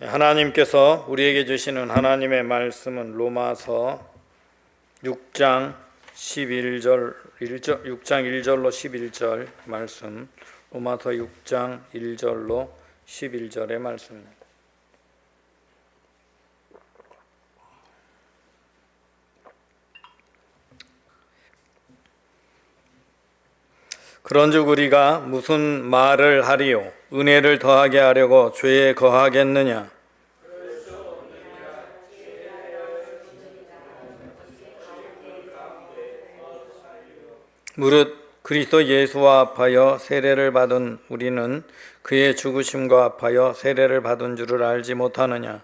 하나님께서 우리에게 주시는 하나님의 말씀은 로마서 6장 11절 1절 6장 1절로 11절 말씀 로마서 6장 1절로 11절의 말씀입니다. 그런즉 우리가 무슨 말을 하리요 은혜를 더하게 하려고 죄에 거하겠느냐? 무릇 그리스도 예수와 합하여 세례를 받은 우리는 그의 죽으심과 합하여 세례를 받은 줄을 알지 못하느냐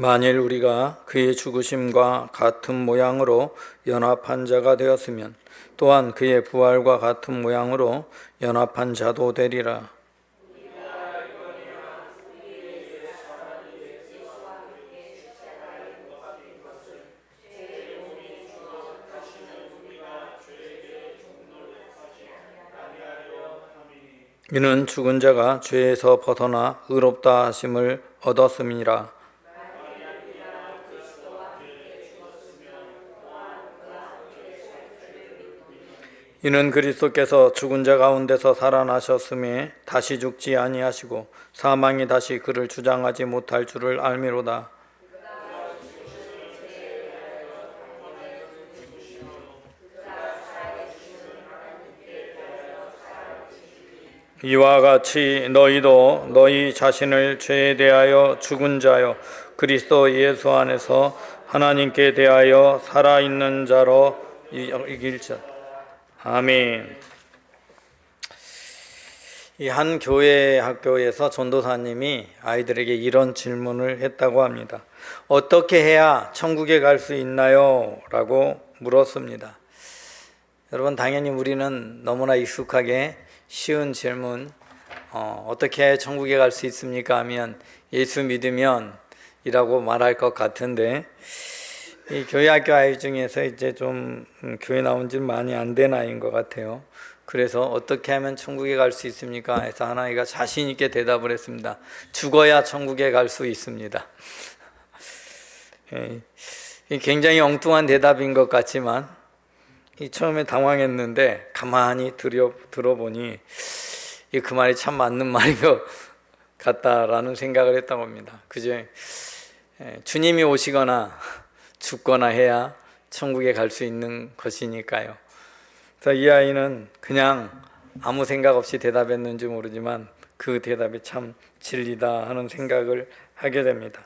만일 우리가 그의 죽으심과 같은 모양으로 연합한 자가 되었으면 또한 그의 부활과 같은 모양으로 연합한 자도 되리라. 이는 죽은 자가 죄에서 벗어나 의롭다 하심을 얻었음이라. 이는 그리스도께서 죽은 자 가운데서 살아나셨음에 다시 죽지 아니하시고 사망이 다시 그를 주장하지 못할 줄을 알미로다. 이와 같이 너희도 너희 자신을 죄에 대하여 죽은 자요 그리스도 예수 안에서 하나님께 대하여 살아있는 자로 이길 자. 아멘. 이 한 교회 학교에서 전도사님이 아이들에게 이런 질문을 했다고 합니다. 어떻게 해야 천국에 갈 수 있나요? 라고 물었습니다. 여러분, 당연히 우리는 너무나 익숙하게 쉬운 질문, 어, 떻게 천국에 갈 수 있습니까? 하면 예수 믿으면 이라고 말할 것 같은데, 이 교회 학교 아이 중에서 이제 좀 음, 교회 나온 지 많이 안 된 아이인 것 같아요. 그래서 어떻게 하면 천국에 갈 수 있습니까? 해서 하나이가 자신 있게 대답을 했습니다. 죽어야 천국에 갈 수 있습니다. 예, 굉장히 엉뚱한 대답인 것 같지만 처음에 당황했는데 가만히 들여, 들어보니 그 말이 참 맞는 말인 것 같다라는 생각을 했다고 합니다. 그죠? 예, 주님이 오시거나 죽거나 해야 천국에 갈 수 있는 것이니까요. 그래서 이 아이는 그냥 아무 생각 없이 대답했는지 모르지만 그 대답이 참 진리다 하는 생각을 하게 됩니다.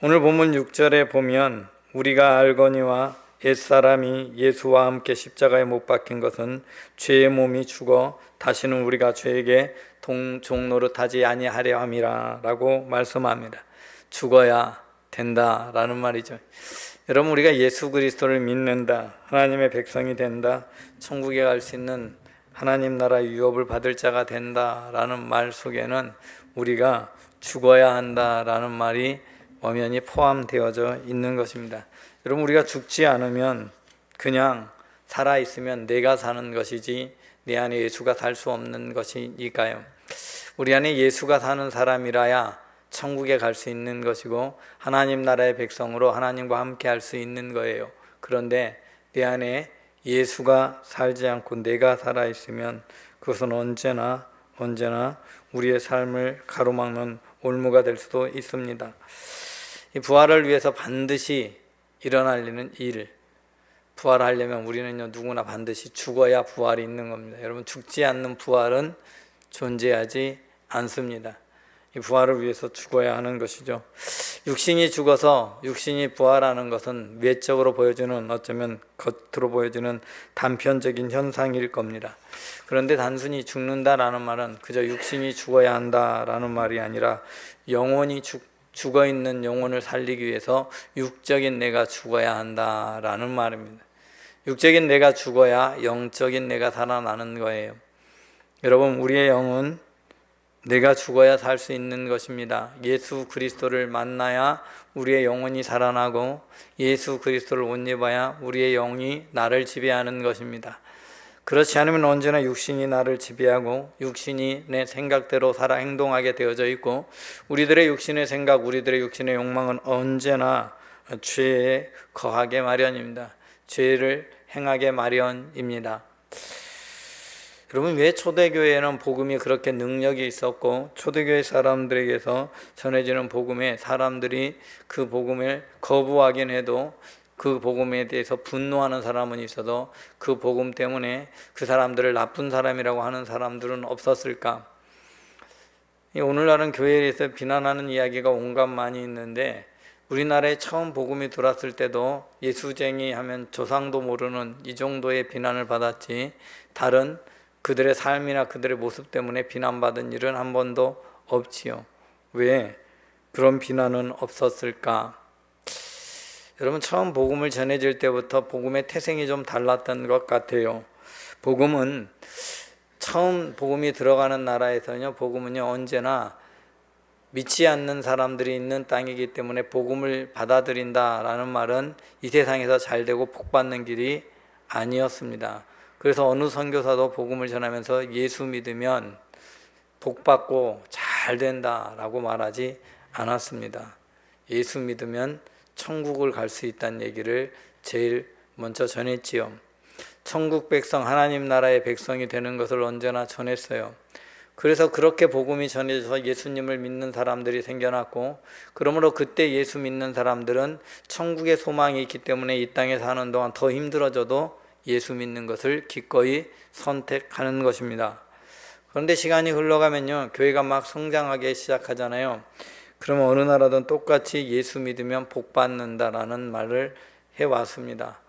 오늘 본문 6절에 보면 우리가 알거니와 옛사람이 예수와 함께 십자가에 못 박힌 것은 죄의 몸이 죽어 다시는 우리가 죄에게 동, 종노릇하지 아니하려 함이라라고 말씀합니다. 죽어야 된다라는 말이죠. 여러분 우리가 예수 그리스도를 믿는다. 하나님의 백성이 된다. 천국에 갈 수 있는 하나님 나라 유업을 받을 자가 된다라는 말 속에는 우리가 죽어야 한다라는 말이 엄연히 포함되어져 있는 것입니다. 여러분 우리가 죽지 않으면 그냥 살아 있으면 내가 사는 것이지 내 안에 예수가 살 수 없는 것이니까요. 우리 안에 예수가 사는 사람이라야 천국에 갈 수 있는 것이고 하나님 나라의 백성으로 하나님과 함께 할 수 있는 거예요. 그런데 내 안에 예수가 살지 않고 내가 살아 있으면 그것은 언제나 언제나 우리의 삶을 가로막는 올무가 될 수도 있습니다. 이 부활을 위해서 반드시 일어날 일, 부활하려면 우리는요 누구나 반드시 죽어야 부활이 있는 겁니다. 여러분 죽지 않는 부활은 존재하지 않습니다. 이 부활을 위해서 죽어야 하는 것이죠. 육신이 죽어서 육신이 부활하는 것은 외적으로 보여주는 어쩌면 겉으로 보여주는 단편적인 현상일 겁니다. 그런데 단순히 죽는다라는 말은 그저 육신이 죽어야 한다라는 말이 아니라 영혼이 죽, 죽어 있는 영혼을 살리기 위해서 육적인 내가 죽어야 한다라는 말입니다. 육적인 내가 죽어야 영적인 내가 살아나는 거예요. 여러분, 우리의 영은 내가 죽어야 살 수 있는 것입니다. 예수 그리스도를 만나야 우리의 영혼이 살아나고 예수 그리스도를 옷 입어야 우리의 영이 나를 지배하는 것입니다. 그렇지 않으면 언제나 육신이 나를 지배하고 육신이 내 생각대로 살아 행동하게 되어져 있고 우리들의 육신의 생각, 우리들의 육신의 욕망은 언제나 죄에 거하게 마련입니다. 죄를 행하게 마련입니다. 여러분 왜 초대교회에는 복음이 그렇게 능력이 있었고 초대교회 사람들에게서 전해지는 복음에 사람들이 그 복음을 거부하긴 해도 그 복음에 대해서 분노하는 사람은 있어도 그 복음 때문에 그 사람들을 나쁜 사람이라고 하는 사람들은 없었을까? 오늘날은 교회에 대해서 비난하는 이야기가 온갖 많이 있는데 우리나라에 처음 복음이 들어왔을 때도 예수쟁이 하면 조상도 모르는 이 정도의 비난을 받았지 다른 그들의 삶이나 그들의 모습 때문에 비난받은 일은 한 번도 없지요. 왜 그런 비난은 없었을까? 여러분 처음 복음을 전해질 때부터 복음의 태생이 좀 달랐던 것 같아요. 복음은 처음 복음이 들어가는 나라에서는요, 복음은요 언제나 믿지 않는 사람들이 있는 땅이기 때문에 복음을 받아들인다라는 말은 이 세상에서 잘 되고 복 받는 길이 아니었습니다. 그래서 어느 선교사도 복음을 전하면서 예수 믿으면 복 받고 잘 된다라고 말하지 않았습니다. 예수 믿으면 천국을 갈 수 있다는 얘기를 제일 먼저 전했지요. 천국 백성, 하나님 나라의 백성이 되는 것을 언제나 전했어요. 그래서 그렇게 복음이 전해져서 예수님을 믿는 사람들이 생겨났고, 그러므로 그때 예수 믿는 사람들은 천국의 소망이 있기 때문에 이 땅에 사는 동안 더 힘들어져도 예수 믿는 것을 기꺼이 선택하는 것입니다. 그런데 시간이 흘러가면요, 교회가 막 성장하기 시작하잖아요. 그러면 어느 나라든 똑같이 예수 믿으면 복 받는다라는 말을 해 왔습니다.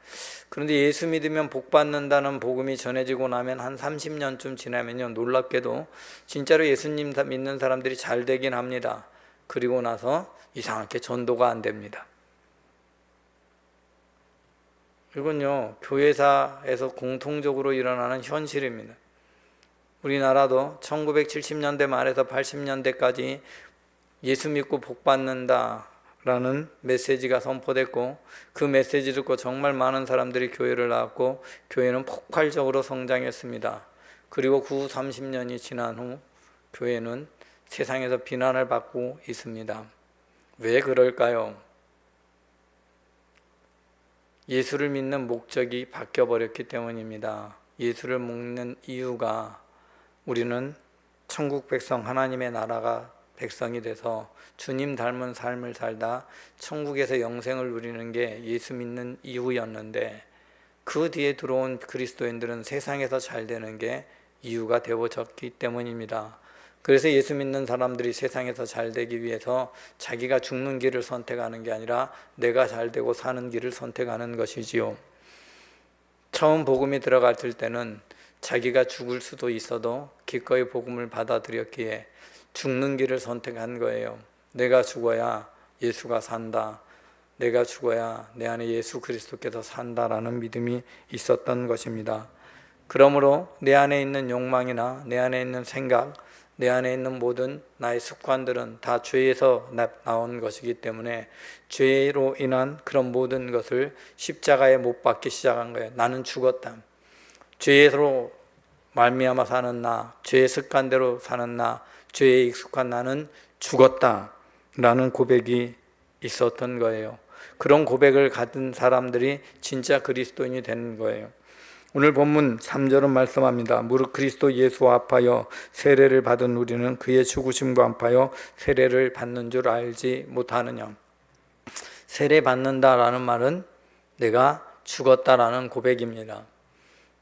그런데 예수 믿으면 복 받는다는 복음이 전해지고 나면 한 30년쯤 지나면요, 놀랍게도 진짜로 예수님 믿는 사람들이 잘 되긴 합니다. 그리고 나서 이상하게 전도가 안 됩니다. 이건요, 교회사에서 공통적으로 일어나는 현실입니다. 우리나라도 1970년대 말에서 80년대까지 예수 믿고 복 받는다 라는 메시지가 선포됐고 그 메시지 듣고 정말 많은 사람들이 교회를 나왔고 교회는 폭발적으로 성장했습니다. 그리고 그 후 30년이 지난 후 교회는 세상에서 비난을 받고 있습니다. 왜 그럴까요? 예수를 믿는 목적이 바뀌어 버렸기 때문입니다. 예수를 믿는 이유가 우리는 천국 백성 하나님의 나라가 백성이 돼서 주님 닮은 삶을 살다 천국에서 영생을 누리는 게 예수 믿는 이유였는데 그 뒤에 들어온 그리스도인들은 세상에서 잘 되는 게 이유가 되어졌기 때문입니다. 그래서 예수 믿는 사람들이 세상에서 잘 되기 위해서 자기가 죽는 길을 선택하는 게 아니라 내가 잘 되고 사는 길을 선택하는 것이지요. 처음 복음이 들어갔을 때는 자기가 죽을 수도 있어도 기꺼이 복음을 받아들였기에 죽는 길을 선택한 거예요. 내가 죽어야 예수가 산다. 내가 죽어야 내 안에 예수 그리스도께서 산다라는 믿음이 있었던 것입니다. 그러므로 내 안에 있는 욕망이나 내 안에 있는 생각, 내 안에 있는 모든 나의 습관들은 다 죄에서 나온 것이기 때문에 죄로 인한 그런 모든 것을 십자가에 못 박기 시작한 거예요. 나는 죽었다. 죄로 말미암아 사는 나, 죄의 습관대로 사는 나, 죄에 익숙한 나는 죽었다. 라는 고백이 있었던 거예요. 그런 고백을 가진 사람들이 진짜 그리스도인이 되는 거예요. 오늘 본문 3절은 말씀합니다. 무릇 그리스도 예수와 합하여 세례를 받은 우리는 그의 죽으심과 합하여 세례를 받는 줄 알지 못하느냐. 세례 받는다라는 말은 내가 죽었다라는 고백입니다.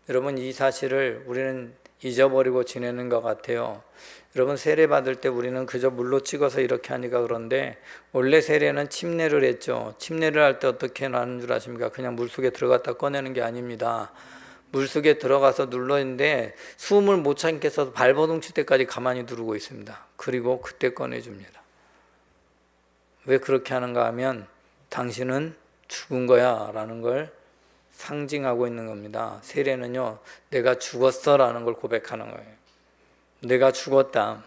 여러분 이 사실을 우리는 잊어버리고 지내는 것 같아요. 여러분 세례 받을 때 우리는 그저 물로 찍어서 이렇게 하니까 그런데 원래 세례는 침례를 했죠. 침례를 할 때 어떻게 하는 줄 아십니까? 그냥 물 속에 들어갔다 꺼내는 게 아닙니다. 물 속에 들어가서 눌러 있는데 숨을 못 참겠어서 발버둥 칠 때까지 가만히 두르고 있습니다. 그리고 그때 꺼내줍니다. 왜 그렇게 하는가 하면 당신은 죽은 거야 라는 걸 상징하고 있는 겁니다. 세례는요, 내가 죽었어 라는 걸 고백하는 거예요. 내가 죽었다.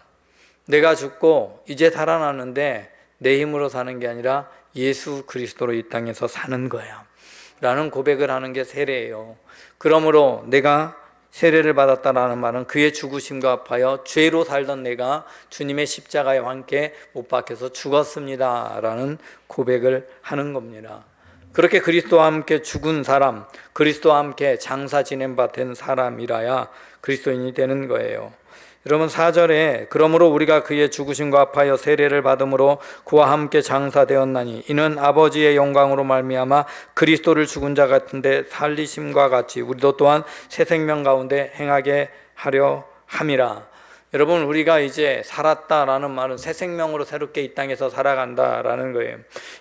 내가 죽고 이제 살아나는데 내 힘으로 사는 게 아니라 예수 그리스도로 이 땅에서 사는 거야. 라는 고백을 하는 게 세례예요. 그러므로 내가 세례를 받았다라는 말은 그의 죽으심과 합하여 죄로 살던 내가 주님의 십자가에 함께 못 박혀서 죽었습니다라는 고백을 하는 겁니다. 그렇게 그리스도와 함께 죽은 사람, 그리스도와 함께 장사 지낸 바 된 사람이라야 그리스도인이 되는 거예요. 여러분 4절에 그러므로 우리가 그의 죽으심과 합하여 세례를 받음으로 그와 함께 장사되었나니 이는 아버지의 영광으로 말미암아 그리스도를 죽은 자 같은데 살리심과 같이 우리도 또한 새 생명 가운데 행하게 하려 함이라. 여러분 우리가 이제 살았다라는 말은 새 생명으로 새롭게 이 땅에서 살아간다라는 거예요.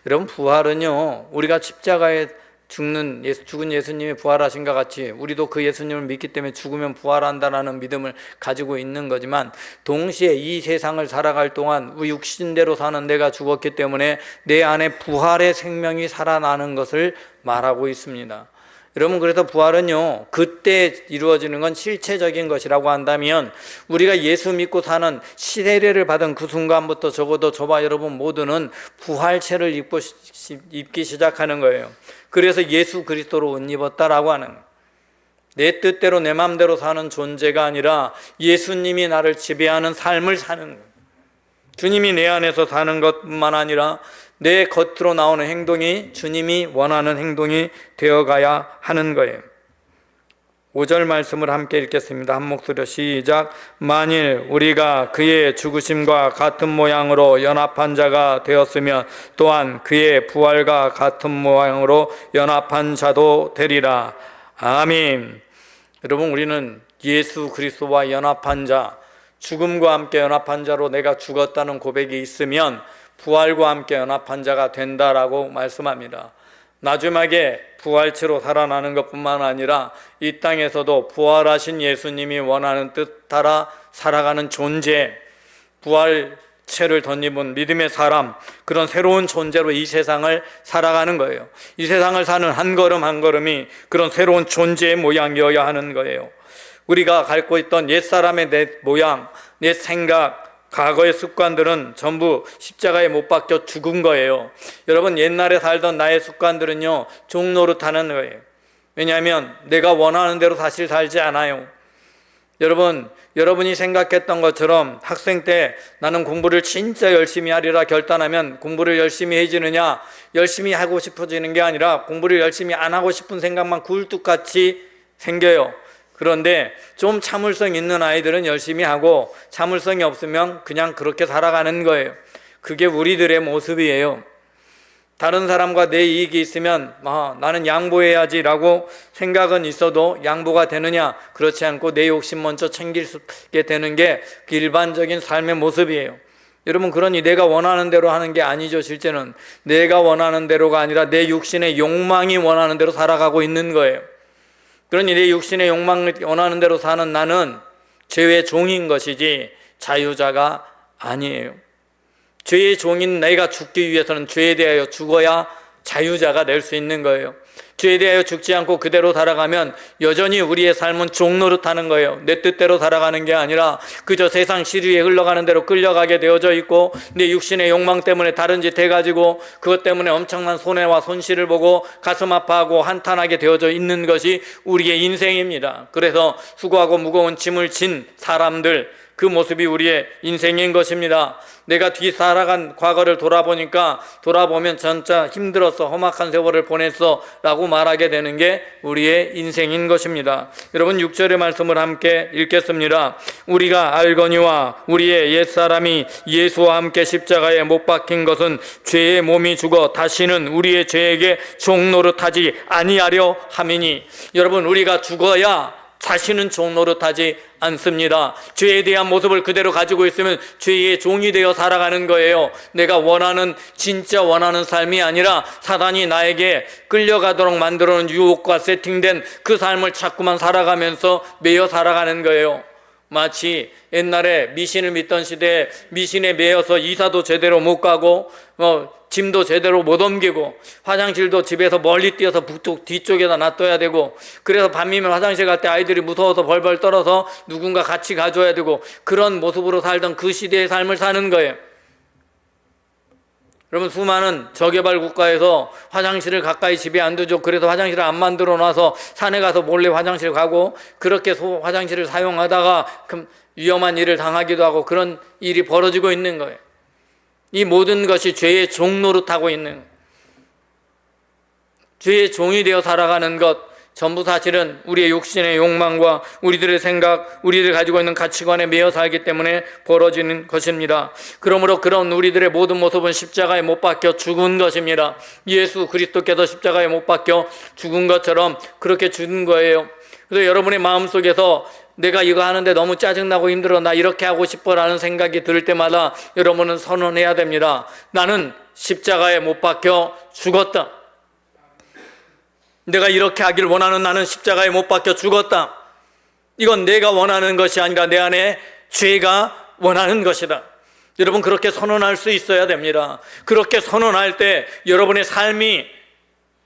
여러분 부활은요 우리가 십자가에 죽는 예수, 죽은 예수님이 부활하신 것 같이 우리도 그 예수님을 믿기 때문에 죽으면 부활한다라는 믿음을 가지고 있는 거지만 동시에 이 세상을 살아갈 동안 우리 육신대로 사는 내가 죽었기 때문에 내 안에 부활의 생명이 살아나는 것을 말하고 있습니다. 여러분 그래서 부활은요 그때 이루어지는 건 실체적인 것이라고 한다면 우리가 예수 믿고 사는 시대를 받은 그 순간부터 적어도 저와 여러분 모두는 부활체를 입고 시- 입기 시작하는 거예요. 그래서 예수 그리스도로 옷 입었다라고 하는. 내 뜻대로 내 마음대로 사는 존재가 아니라 예수님이 나를 지배하는 삶을 사는. 주님이 내 안에서 사는 것뿐만 아니라 내 겉으로 나오는 행동이 주님이 원하는 행동이 되어가야 하는 거예요. 5절 말씀을 함께 읽겠습니다. 한 목소리로 시작. 만일 우리가 그의 죽으심과 같은 모양으로 연합한 자가 되었으면 또한 그의 부활과 같은 모양으로 연합한 자도 되리라. 아멘. 여러분 우리는 예수 그리스도와 연합한 자, 죽음과 함께 연합한 자로 내가 죽었다는 고백이 있으면 부활과 함께 연합한 자가 된다라고 말씀합니다. 마지막에 부활체로 살아나는 것뿐만 아니라 이 땅에서도 부활하신 예수님이 원하는 뜻 따라 살아가는 존재, 부활체를 덧입은 믿음의 사람, 그런 새로운 존재로 이 세상을 살아가는 거예요. 이 세상을 사는 한 걸음 한 걸음이 그런 새로운 존재의 모양이어야 하는 거예요. 우리가 갖고 있던 옛사람의 내 모양, 내 생각, 과거의 습관들은 전부 십자가에 못 박혀 죽은 거예요. 여러분 옛날에 살던 나의 습관들은요 종노릇하는 거예요. 왜냐하면 내가 원하는 대로 사실 살지 않아요. 여러분 여러분이 생각했던 것처럼 학생 때 나는 공부를 진짜 열심히 하리라 결단하면 공부를 열심히 해지느냐 열심히 하고 싶어지는 게 아니라 공부를 열심히 안 하고 싶은 생각만 굴뚝같이 생겨요. 그런데 좀 참을성 있는 아이들은 열심히 하고 참을성이 없으면 그냥 그렇게 살아가는 거예요. 그게 우리들의 모습이에요. 다른 사람과 내 이익이 있으면 아, 나는 양보해야지라고 생각은 있어도 양보가 되느냐 그렇지 않고 내 욕심 먼저 챙기게 되는 게 일반적인 삶의 모습이에요. 여러분 그러니 내가 원하는 대로 하는 게 아니죠 실제는 내가 원하는 대로가 아니라 내 육신의 욕망이 원하는 대로 살아가고 있는 거예요. 그러니 내 육신의 욕망을 원하는 대로 사는 나는 죄의 종인 것이지 자유자가 아니에요. 죄의 종인 내가 죽기 위해서는 죄에 대하여 죽어야 자유자가 될 수 있는 거예요. 죄에 대하여 죽지 않고 그대로 살아가면 여전히 우리의 삶은 종노릇하는 거예요. 내 뜻대로 살아가는 게 아니라 그저 세상 시류에 흘러가는 대로 끌려가게 되어져 있고 내 육신의 욕망 때문에 다른 짓 해가지고 그것 때문에 엄청난 손해와 손실을 보고 가슴 아파하고 한탄하게 되어져 있는 것이 우리의 인생입니다. 그래서 수고하고 무거운 짐을 진 사람들 그 모습이 우리의 인생인 것입니다. 내가 뒤 살아간 과거를 돌아보니까 돌아보면 진짜 힘들었어 험악한 세월을 보냈어 라고 말하게 되는 게 우리의 인생인 것입니다. 여러분 6절의 말씀을 함께 읽겠습니다. 우리가 알거니와 우리의 옛사람이 예수와 함께 십자가에 못 박힌 것은 죄의 몸이 죽어 다시는 우리의 죄에게 종노릇하지 아니하려 함이니. 여러분 우리가 죽어야 자신은 종노릇하지 않습니다. 죄에 대한 모습을 그대로 가지고 있으면 죄의 종이 되어 살아가는 거예요. 내가 원하는 진짜 원하는 삶이 아니라 사단이 나에게 끌려가도록 만들어 놓은 유혹과 세팅된 그 삶을 자꾸만 살아가면서 매여 살아가는 거예요. 마치 옛날에 미신을 믿던 시대에 미신에 매여서 이사도 제대로 못 가고 뭐 짐도 제대로 못 옮기고 화장실도 집에서 멀리 뛰어서 북쪽 뒤쪽에다 놔둬야 되고 그래서 밤이면 화장실 갈 때 아이들이 무서워서 벌벌 떨어서 누군가 같이 가줘야 되고 그런 모습으로 살던 그 시대의 삶을 사는 거예요. 여러분 수많은 저개발 국가에서 화장실을 가까이 집에 안 두죠. 그래서 화장실을 안 만들어 놔서 산에 가서 몰래 화장실 가고 그렇게 소- 화장실을 사용하다가 그 위험한 일을 당하기도 하고 그런 일이 벌어지고 있는 거예요. 이 모든 것이 죄의 종노릇하고 있는 거예요. 죄의 종이 되어 살아가는 것 전부 사실은 우리의 육신의 욕망과 우리들의 생각, 우리들 가지고 있는 가치관에 매여 살기 때문에 벌어지는 것입니다. 그러므로 그런 우리들의 모든 모습은 십자가에 못 박혀 죽은 것입니다. 예수 그리스도께서 십자가에 못 박혀 죽은 것처럼 그렇게 죽은 거예요. 그래서 여러분의 마음속에서 내가 이거 하는데 너무 짜증나고 힘들어 나 이렇게 하고 싶어 라는 생각이 들 때마다 여러분은 선언해야 됩니다. 나는 십자가에 못 박혀 죽었다. 내가 이렇게 하길 원하는 나는 십자가에 못 박혀 죽었다. 이건 내가 원하는 것이 아니라 내 안에 죄가 원하는 것이다. 여러분 그렇게 선언할 수 있어야 됩니다. 그렇게 선언할 때 여러분의 삶이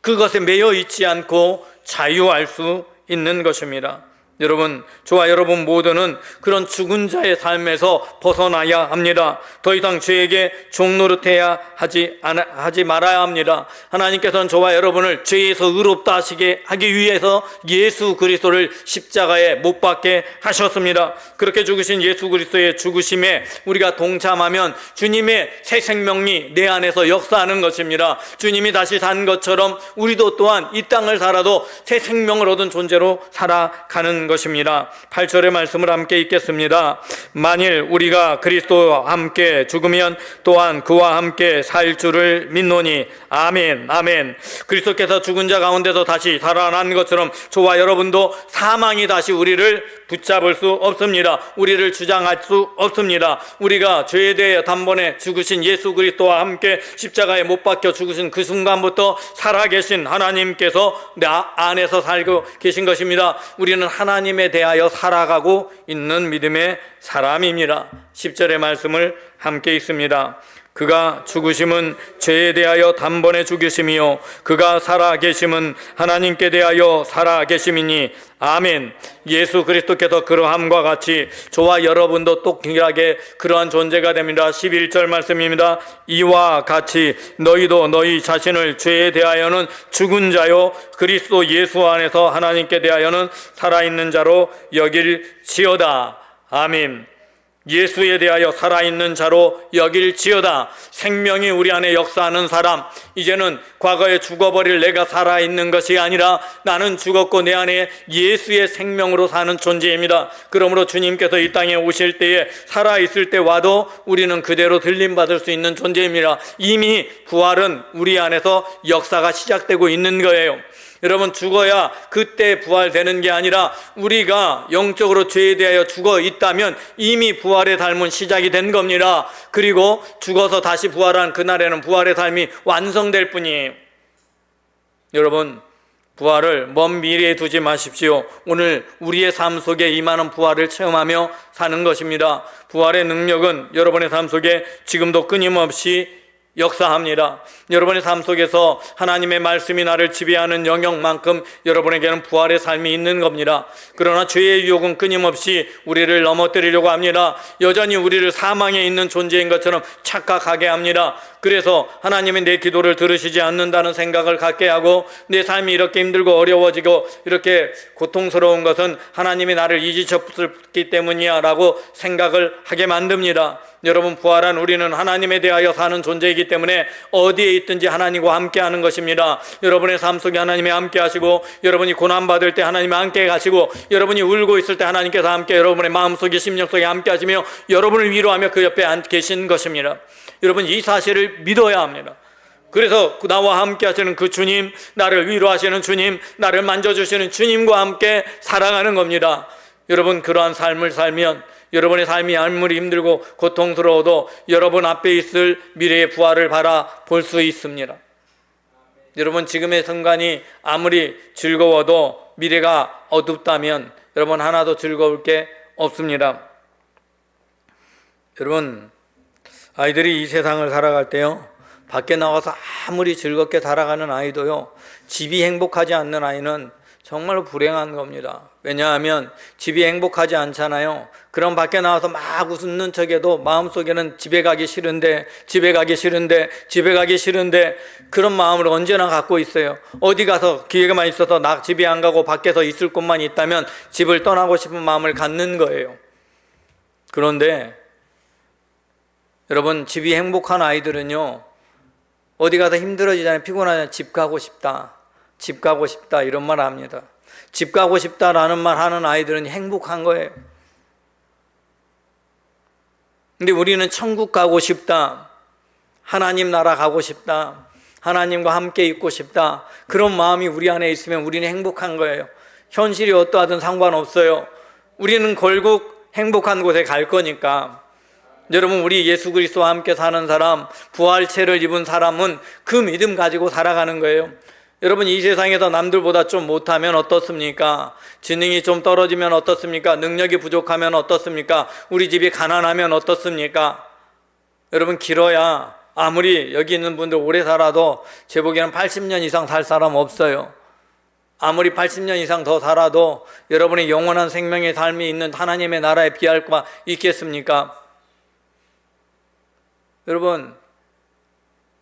그것에 매여 있지 않고 자유할 수 있는 것입니다. 여러분, 저와 여러분 모두는 그런 죽은 자의 삶에서 벗어나야 합니다. 더 이상 죄에게 종노릇해야 하지, 않- 하지 말아야 합니다. 하나님께서는 저와 여러분을 죄에서 의롭다 하시게 하기 위해서 예수 그리스도를 십자가에 못 박게 하셨습니다. 그렇게 죽으신 예수 그리스도의 죽으심에 우리가 동참하면 주님의 새 생명이 내 안에서 역사하는 것입니다. 주님이 다시 산 것처럼 우리도 또한 이 땅을 살아도 새 생명을 얻은 존재로 살아가는 것입니다. 8절의 말씀을 함께 읽겠습니다. 만일 우리가 그리스도와 함께 죽으면 또한 그와 함께 살 줄을 믿노니 아멘 아멘 그리스도께서 죽은 자 가운데서 다시 살아난 것처럼 저와 여러분도 사망이 다시 우리를 붙잡을 수 없습니다. 우리를 주장할 수 없습니다. 우리가 죄에 대해 단번에 죽으신 예수 그리스도와 함께 십자가에 못 박혀 죽으신 그 순간부터 살아계신 하나님께서 내 안에서 살고 계신 것입니다. 우리는 하나님에 대하여 살아가고 있는 믿음의 사람입니다. 10절의 말씀을 함께 읽습니다. 그가 죽으심은 죄에 대하여 단번에 죽으심이요 그가 살아 계심은 하나님께 대하여 살아 계심이니 아멘. 예수 그리스도께서 그러함과 같이 저와 여러분도 똑똑하게 그러한 존재가 됩니다. 11절 말씀입니다. 이와 같이 너희도 너희 자신을 죄에 대하여는 죽은 자요 그리스도 예수 안에서 하나님께 대하여는 살아 있는 자로 여길 지어다. 아멘. 예수에 대하여 살아있는 자로 여길지어다. 생명이 우리 안에 역사하는 사람. 이제는 과거에 죽어버릴 내가 살아있는 것이 아니라 나는 죽었고 내 안에 예수의 생명으로 사는 존재입니다. 그러므로 주님께서 이 땅에 오실 때에 살아있을 때 와도 우리는 그대로 들림받을 수 있는 존재입니다. 이미 부활은 우리 안에서 역사가 시작되고 있는 거예요. 여러분 죽어야 그때 부활되는 게 아니라 우리가 영적으로 죄에 대하여 죽어 있다면 이미 부활의 삶은 시작이 된 겁니다. 그리고 죽어서 다시 부활한 그날에는 부활의 삶이 완성될 뿐이에요. 여러분 부활을 먼 미래에 두지 마십시오. 오늘 우리의 삶 속에 임하는 부활을 체험하며 사는 것입니다. 부활의 능력은 여러분의 삶 속에 지금도 끊임없이 역사합니다. 여러분의 삶 속에서 하나님의 말씀이 나를 지배하는 영역만큼 여러분에게는 부활의 삶이 있는 겁니다. 그러나 죄의 유혹은 끊임없이 우리를 넘어뜨리려고 합니다. 여전히 우리를 사망에 있는 존재인 것처럼 착각하게 합니다. 그래서 하나님이 내 기도를 들으시지 않는다는 생각을 갖게 하고 내 삶이 이렇게 힘들고 어려워지고 이렇게 고통스러운 것은 하나님이 나를 잊으셨기 때문이야 라고 생각을 하게 만듭니다. 여러분 부활한 우리는 하나님에 대하여 사는 존재이기 때문에 어디에 있든지 하나님과 함께 하는 것입니다. 여러분의 삶 속에 하나님이 함께 하시고 여러분이 고난 받을 때 하나님이 함께 가시고 여러분이 울고 있을 때 하나님께서 함께 여러분의 마음 속에 심령 속에 함께 하시며 여러분을 위로하며 그 옆에 앉 계신 것입니다. 여러분 이 사실을 믿어야 합니다. 그래서 나와 함께 하시는 그 주님, 나를 위로하시는 주님, 나를 만져주시는 주님과 함께 살아가는 겁니다. 여러분 그러한 삶을 살면 여러분의 삶이 아무리 힘들고 고통스러워도 여러분 앞에 있을 미래의 부활을 바라 볼 수 있습니다. 여러분 지금의 순간이 아무리 즐거워도 미래가 어둡다면 여러분 하나도 즐거울 게 없습니다. 여러분, 아이들이 이 세상을 살아갈 때요, 밖에 나가서 아무리 즐겁게 살아가는 아이도요, 집이 행복하지 않는 아이는 정말로 불행한 겁니다. 왜냐하면 집이 행복하지 않잖아요. 그럼 밖에 나와서 막 웃는 척해도 마음속에는 집에 가기 싫은데, 집에 가기 싫은데, 집에 가기 싫은데 그런 마음을 언제나 갖고 있어요. 어디 가서 기회가 있어서 나 집에 안 가고 밖에서 있을 곳만 있다면 집을 떠나고 싶은 마음을 갖는 거예요. 그런데 여러분 집이 행복한 아이들은요 어디 가서 힘들어지잖아요 피곤하잖아요 집 가고 싶다 집 가고 싶다 이런 말 합니다. 집 가고 싶다라는 말 하는 아이들은 행복한 거예요. 근데 우리는 천국 가고 싶다 하나님 나라 가고 싶다 하나님과 함께 있고 싶다 그런 마음이 우리 안에 있으면 우리는 행복한 거예요. 현실이 어떠하든 상관없어요. 우리는 결국 행복한 곳에 갈 거니까 여러분 우리 예수 그리스도와 함께 사는 사람, 부활체를 입은 사람은 그 믿음 가지고 살아가는 거예요. 여러분 이 세상에서 남들보다 좀 못하면 어떻습니까? 지능이 좀 떨어지면 어떻습니까? 능력이 부족하면 어떻습니까? 우리 집이 가난하면 어떻습니까? 여러분 길어야 아무리 여기 있는 분들 오래 살아도 제 보기에는 80년 이상 살 사람 없어요. 아무리 80년 이상 더 살아도 여러분의 영원한 생명의 삶이 있는 하나님의 나라에 비할 바 있겠습니까? 여러분,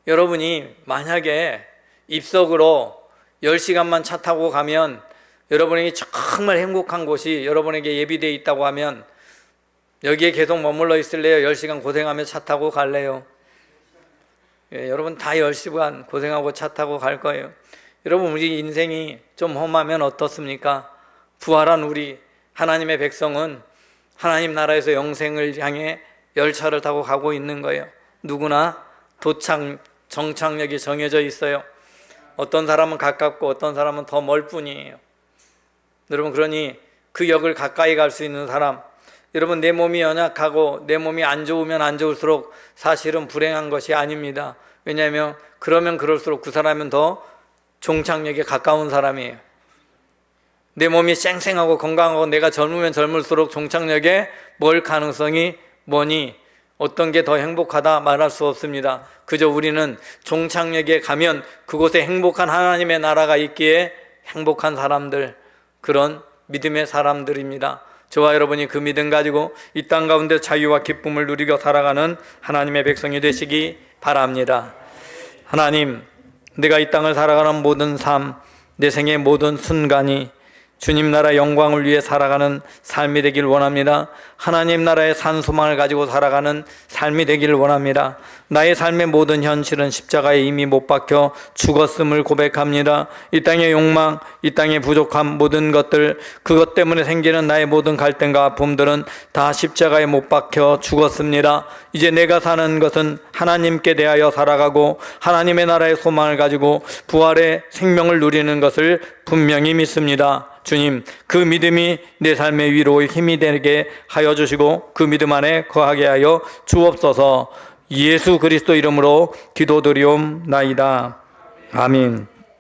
여러분이 만약에 입석으로 10시간만 차 타고 가면 여러분에게 정말 행복한 곳이 여러분에게 예비되어 있다고 하면 여기에 계속 머물러 있을래요? 10시간 고생하며 차 타고 갈래요? 예, 여러분 다 10시간 고생하고 차 타고 갈 거예요. 여러분 우리 인생이 좀 험하면 어떻습니까? 부활한 우리 하나님의 백성은 하나님 나라에서 영생을 향해 열차를 타고 가고 있는 거예요. 누구나 도착 정착역이 정해져 있어요. 어떤 사람은 가깝고 어떤 사람은 더 멀 뿐이에요. 여러분 그러니 그 역을 가까이 갈 수 있는 사람 여러분 내 몸이 연약하고 내 몸이 안 좋으면 안 좋을수록 사실은 불행한 것이 아닙니다. 왜냐하면 그러면 그럴수록 그 사람은 더 종착역에 가까운 사람이에요. 내 몸이 쌩쌩하고 건강하고 내가 젊으면 젊을수록 종착역에 멀 가능성이 뭐니 어떤 게 더 행복하다 말할 수 없습니다. 그저 우리는 종착역에 가면 그곳에 행복한 하나님의 나라가 있기에 행복한 사람들, 그런 믿음의 사람들입니다. 저와 여러분이 그 믿음 가지고 이 땅 가운데 자유와 기쁨을 누리고 살아가는 하나님의 백성이 되시기 바랍니다. 하나님, 내가 이 땅을 살아가는 모든 삶, 내 생의 모든 순간이 주님 나라 영광을 위해 살아가는 삶이 되길 원합니다. 하나님 나라의 산 소망을 가지고 살아가는 삶이 되기를 원합니다. 나의 삶의 모든 현실은 십자가에 이미 못 박혀 죽었음을 고백합니다. 이 땅의 욕망, 이 땅의 부족함 모든 것들 그것 때문에 생기는 나의 모든 갈등과 아픔들은 다 십자가에 못 박혀 죽었습니다. 이제 내가 사는 것은 하나님께 대하여 살아가고 하나님의 나라의 소망을 가지고 부활의 생명을 누리는 것을 분명히 믿습니다. 주님, 그 믿음이 내 삶의 위로의 힘이 되게 하여 주시고 그 믿음 안에 거하게 하여 주옵소서 예수 그리스도 이름으로 기도드리옵나이다. 아멘.